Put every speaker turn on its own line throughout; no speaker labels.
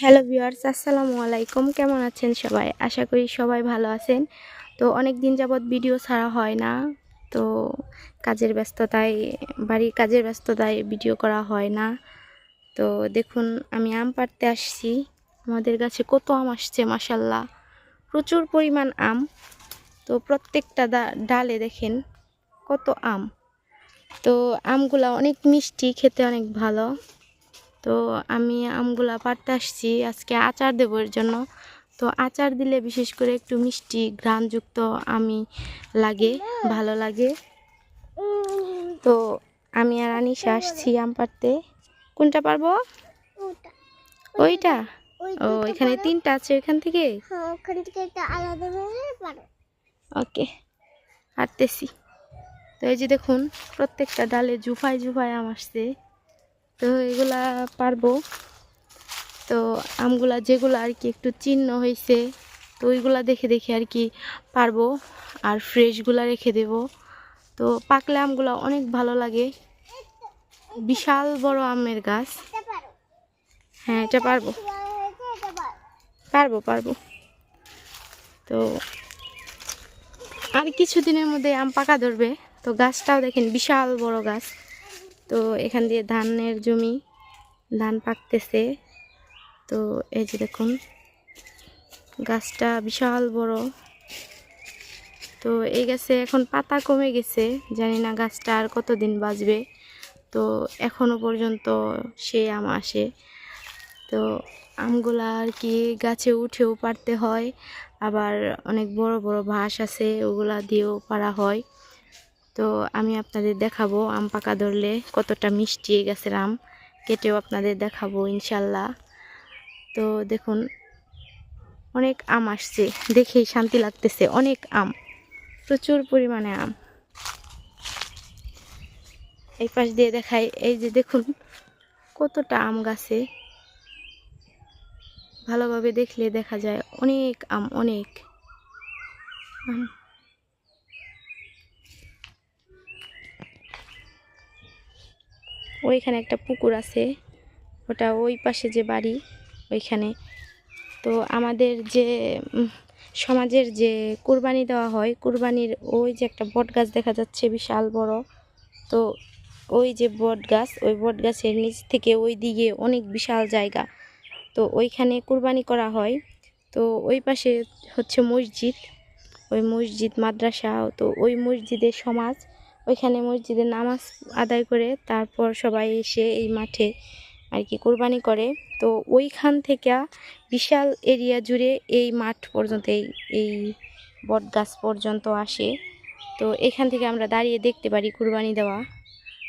Hello viewers আসসালামু আলাইকুম। কেমন আছেন সবাই? আশা করি সবাই ভালো আছেন। তো অনেক দিন যাবৎ ভিডিও ছাড়া হয় না। তো কাজের ব্যস্ততায়, বাড়ির কাজের ব্যস্ততায় ভিডিও করা হয় না। তো দেখুন, আমি আম পাড়তে আসছি। আমাদের গাছে কত আম আসছে মাসাল্লাহ প্রচুর পরিমাণ আম। তো প্রত্যেকটা ডালে দেখেন কত আম। তো আমগুলা অনেক মিষ্টি, খেতে অনেক ভালো। তো আমি আমগুলা পাড়তে আসছি আজকে আচার দেবো এর জন্য। তো আচার দিলে বিশেষ করে একটু মিষ্টি ঘ্রাণযুক্ত আমি লাগে ভালো লাগে। তো আমি আর আনিশা আসছি আম পাড়তে। কোনটা পারব? ওইটা। ও এখানে। তিনটা আছে ওইখান থেকে?
হ্যাঁ
ওকে হাঁটতেছি তো এই যে দেখুন প্রত্যেকটা ডালে জুফায় জুফায় আম আসছে। তো এগুলা পারব। তো আমগুলা যেগুলো আর কি একটু চিহ্ন হয়েছে তো ওইগুলা দেখে দেখে আর কি পারব। আর ফ্রেশগুলা রেখে দেব। তো পাকলে আমগুলা অনেক ভালো লাগে। বিশাল বড় আমের গাছ। হ্যাঁ এটা পারব। পারব পারব। তো আর কিছুদিনের মধ্যে আম পাকা ধরবে। তো গাছটাও দেখেন বিশাল বড় গাছ। তো এখান দিয়ে ধানের জমি, ধান পাকতেছে। তো এই যে দেখুন, গাছটা বিশাল বড়। তো এই গাছে এখন পাতা কমে গেছে, জানি না গাছটা আর কতদিন বাঁচবে। তো এখনও পর্যন্ত সে আম আসে। তো আমগুলা আর কি গাছে উঠেও পারতে হয়, আবার অনেক বড় বড় ঘাস আছে, ওগুলা দিয়েও পারা হয়। তো আমি আপনাদের দেখাবো আম পাকা ধরলে কতটা মিষ্টি গাছের আম। কেটেও আপনাদের দেখাবো ইনশাল্লাহ। তো দেখুন, অনেক আম আসছে। দেখেই শান্তি লাগতেছে, অনেক আম, প্রচুর পরিমাণে আম। এই পাশ দিয়ে দেখাই, এই যে দেখুন, কতটা আম গাছে। ভালোভাবে দেখলে দেখা যায় অনেক আম অনেক আম। ওইখানে একটা পুকুর আছে। ওটা ওই পাশে যে বাড়ি, ওইখানে। তো আমাদের যে সমাজের যে কুরবানি দেওয়া হয়, কুরবানির ওই যে একটা বট গাছ দেখা যাচ্ছে, বিশাল বড়। তো ওই যে বট গাছ ওই বট গাছের নিচ থেকে ওই দিকে অনেক বিশাল জায়গা। তো ওইখানে কুরবানি করা হয়। তো ওই পাশে হচ্ছে মসজিদ। ওই মসজিদ, মাদ্রাসা, তো ওই মসজিদের সমাজ ওইখানে মসজিদে নামাজ আদায় করে তারপর সবাই এসে এই মাঠে আর কি কোরবানি করে। তো ওইখান থেকে বিশাল এরিয়া জুড়ে এই মাঠ পর্যন্ত এই এই বট গাছ পর্যন্ত আসে। তো এখান থেকে আমরা দাঁড়িয়ে দেখতে পারি কুরবানি দেওয়া।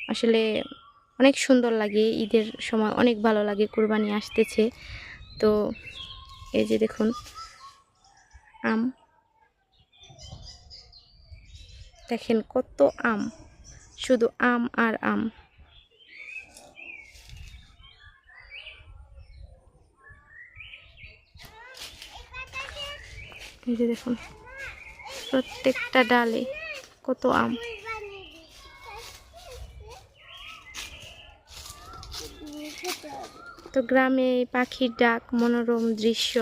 আসলে অনেক সুন্দর লাগে, ঈদের সময় অনেক ভালো লাগে কুরবানি আসতেছে। তো এই যে দেখুন, আম। দেখেন কত আম। শুধু আম আর আম। এই যে দেখুন, প্রত্যেকটা ডালে কত আম। তো গ্রামে পাখির ডাক, মনোরম দৃশ্য,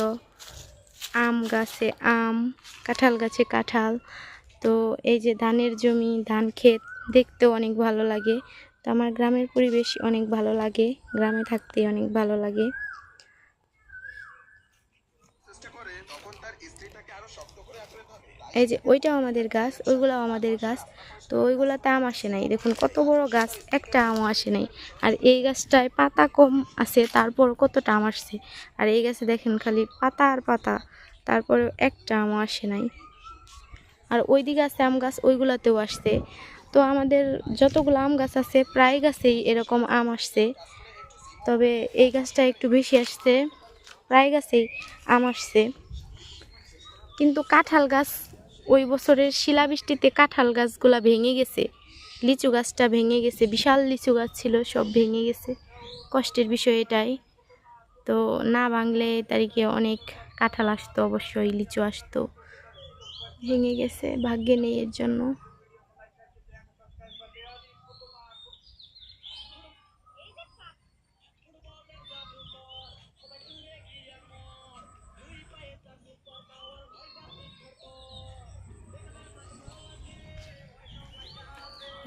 আম গাছে আম, কাঁঠাল গাছে কাঁঠাল তো এই যে ধানের জমি ধান ক্ষেত দেখতেও অনেক ভালো লাগে। তো আমার গ্রামের পরিবেশ অনেক ভালো লাগে গ্রামে থাকতে অনেক ভালো লাগে। এই যে ওইটাও আমাদের গাছ ওইগুলাও আমাদের গাছ। তো ওইগুলাতে আম আসে নাই। দেখুন কত বড় গাছ একটা আমও আসে নাই। আর এই গাছটায় পাতা কম আছে তারপর কতটা আম আসছে। আর এই গাছে দেখেন খালি পাতা আর পাতা তারপরেও একটা আমও আসে নাই। আর ওই দিকে আছে আম গাছ, ওইগুলাতেও আসছে। তো আমাদের যতগুলো আম গাছ আছে, প্রায় গাছেই এরকম আম আসছে। তবে এই গাছটা একটু বেশি আসছে, প্রায় গাছেই আম আসছে। কিন্তু কাঁঠাল গাছ, ওই বছরের শিলাবৃষ্টিতে কাঁঠাল গাছগুলা ভেঙে গেছে। লিচু গাছটা ভেঙে গেছে, বিশাল লিচু গাছ ছিল, সব ভেঙে গেছে। কষ্টের বিষয় এটাই। তো না ভাঙলে তারিখে অনেক কাঁঠাল আসতো, অবশ্যই লিচু আসতো। ভেঙে গেছে, ভাগ্যে নেই এর জন্য।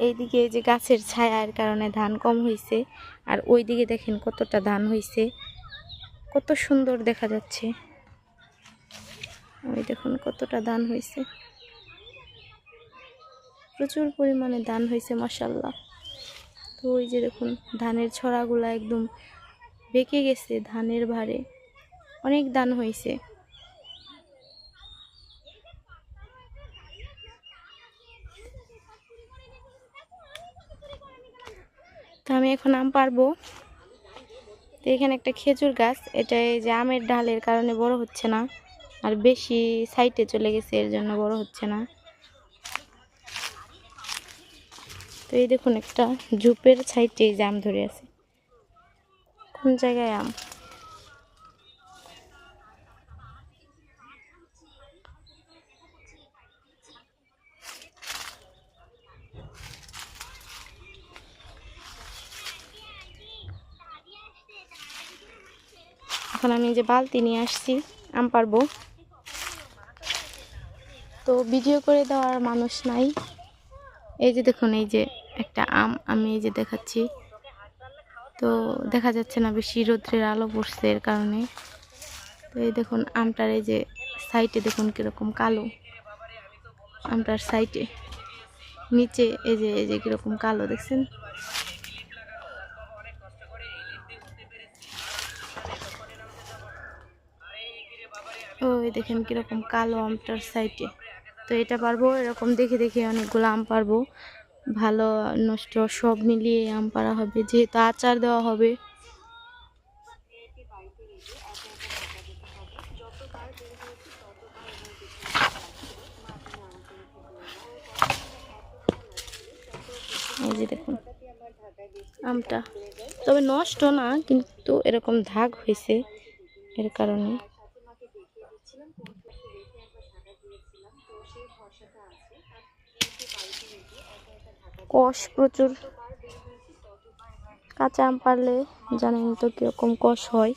এইদিকে যে গাছের ছায়ার কারণে ধান কম হয়েছে আর ওইদিকে দেখেন কতটা ধান হয়েছে কত সুন্দর দেখা যাচ্ছে। ওই দেখুন কতটা দান হয়েছে। প্রচুর পরিমাণে দান হয়েছে মাসাল্লাহ তো ওই যে দেখুন, ধানের ছড়াগুলো একদম বেঁকে গেছে ধানের ভারে। অনেক দান হয়েছে। তো আমি এখন আম পারব তো এখানে একটা খেজুর গাছ, এটা এই যে আমের ডালের কারণে বড় হচ্ছে না। আর বেশি সাইটে চলে গেছে, এর জন্য বড় হচ্ছে না। তো এই দেখুন একটা ঝুপের যে আম ধরে আছে। কোন জায়গায় আম? এখন আমি যে বালতি নিয়ে আসছি, আম পারব তো ভিডিও করে দেওয়ার মানুষ নাই। এই যে দেখুন, এই যে একটা আম আমি এই যে দেখাচ্ছি। তো দেখা যাচ্ছে না বেশি রৌদ্রের আলো পড়ছে এর কারণে। তো এই দেখুন, আমটার এই যে সাইডে দেখুন কীরকম কালো। আমটার সাইডে, নিচে এই যে এই যে কীরকম কালো, দেখছেন? ওই দেখেন কীরকম কালো আমটার সাইডে। তো এটা পারব, এরকম দেখে দেখে অনেকগুলো আম পারব। ভালো, নষ্ট, সব মিলিয়ে আম পারা হবে, যেহেতু আচার দেওয়া হবে। এই যে দেখুন, আমটা। তবে নষ্ট না, কিন্তু এরকম দাগ হয়েছে, এর কারণে। কষ প্রচুর। কাঁচা আম পারলে জানেন তো কীরকম কষ হয়।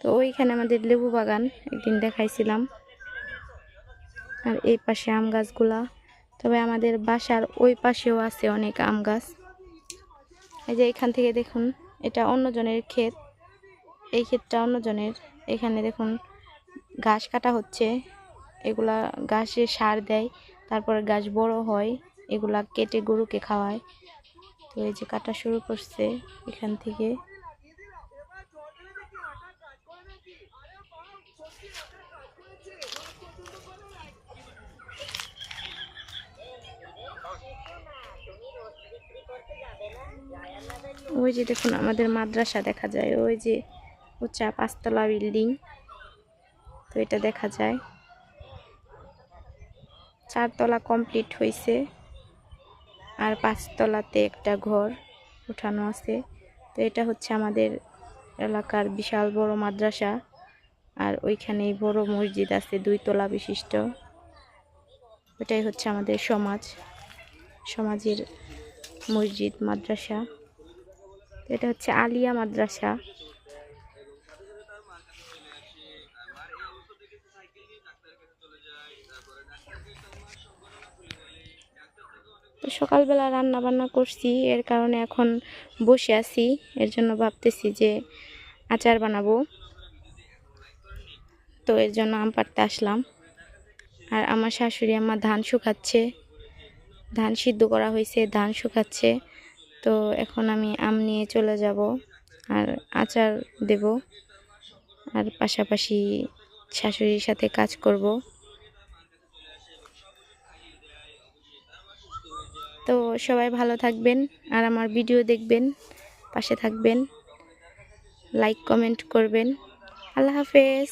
তো ওইখানে আমাদের লেবু বাগান একদিন দেখাইছিলাম। আর এই পাশে আম গাছগুলা। তবে আমাদের বাসার ওই পাশেও আছে অনেক আম গাছ। এই যে এখান থেকে দেখুন, এটা অন্যজনের ক্ষেত। এই ক্ষেতটা অন্যজনের। এখানে দেখুন, ঘাস কাটা হচ্ছে। এগুলা গাছে সার দেয়, তারপরে গাছ বড় হয়, এগুলা কেটে গরুকে খাওয়ায়। তো এই যে কাটা শুরু করছে এখান থেকে। ওই যে দেখুন আমাদের মাদ্রাসা দেখা যায়, ওই যে উঁচা পাঁচতলা বিল্ডিং। তো এটা দেখা যায়। চারতলা কমপ্লিট হয়েছে আর পাঁচতলাতে একটা ঘর উঠানো আছে। তো এটা হচ্ছে আমাদের এলাকার বিশাল বড় মাদ্রাসা। আর ওইখানেই বড় মসজিদ আছে দুই তলা বিশিষ্ট। ওটাই হচ্ছে আমাদের সমাজ, সমাজের মসজিদ, মাদ্রাসা। এটা হচ্ছে আলিয়া মাদ্রাসা। সকালবেলা রান্না বান্না করছি, এর কারণে এখন বসে আছি, এর জন্য ভাবতেছি যে আচার বানাবো। তো এর জন্য আম পাড়তে আসলাম। আর আমার শাশুড়ি আমার ধান শুকাচ্ছে, ধান সিদ্ধ করা হয়েছে, ধান শুকাচ্ছে। তো এখন আমি আম নিয়ে চলে যাব আর আচার দেব। আর পাশাপাশি শাশুড়ির সাথে কাজ করব। তো সবাই ভালো থাকবেন আর আমার ভিডিও দেখবেন, পাশে থাকবেন লাইক কমেন্ট করবেন। আল্লাহ হাফেজ।